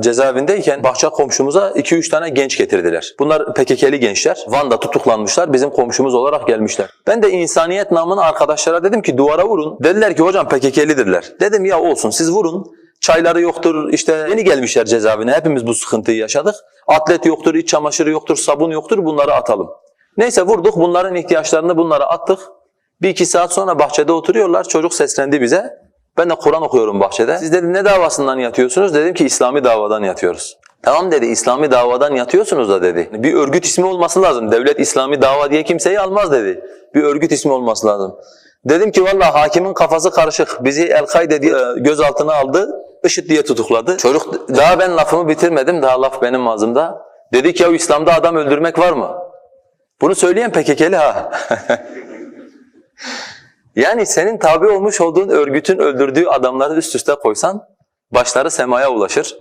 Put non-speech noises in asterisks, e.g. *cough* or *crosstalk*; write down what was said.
cezaevindeyken bahçe komşumuza 2-3 tane genç getirdiler. Bunlar PKK'li gençler. Van'da tutuklanmışlar. Bizim komşumuz olarak gelmişler. Ben de insaniyet namına arkadaşlara dedim ki duvara vurun. Dediler ki hocam PKK'lidirler. Dedim ya olsun siz vurun. Çayları yoktur işte yeni gelmişler cezaevine. Hepimiz bu sıkıntıyı yaşadık. Atlet yoktur, iç çamaşırı yoktur, sabun yoktur bunları atalım. Neyse vurduk bunların ihtiyaçlarını bunlara attık. Bir iki saat sonra bahçede oturuyorlar. Çocuk seslendi bize. Ben de Kur'an okuyorum bahçede. Siz dedim ne davasından yatıyorsunuz? Dedim ki İslami davadan yatıyoruz. Tamam dedi İslami davadan yatıyorsunuz da dedi. Bir örgüt ismi olması lazım. Devlet İslami dava diye kimseyi almaz dedi. Bir örgüt ismi olması lazım. Dedim ki vallahi hakimin kafası karışık. Bizi El-Kaide diye e, gözaltına aldı. IŞİD diye tutukladı. Çocuk daha ben lafımı bitirmedim. Daha laf benim ağzımda. Dedi ki ya İslam'da adam öldürmek var mı? Bunu söyleyen PKK'li ha. *laughs* Yani senin tabi olmuş olduğun örgütün öldürdüğü adamları üst üste koysan başları semaya ulaşır.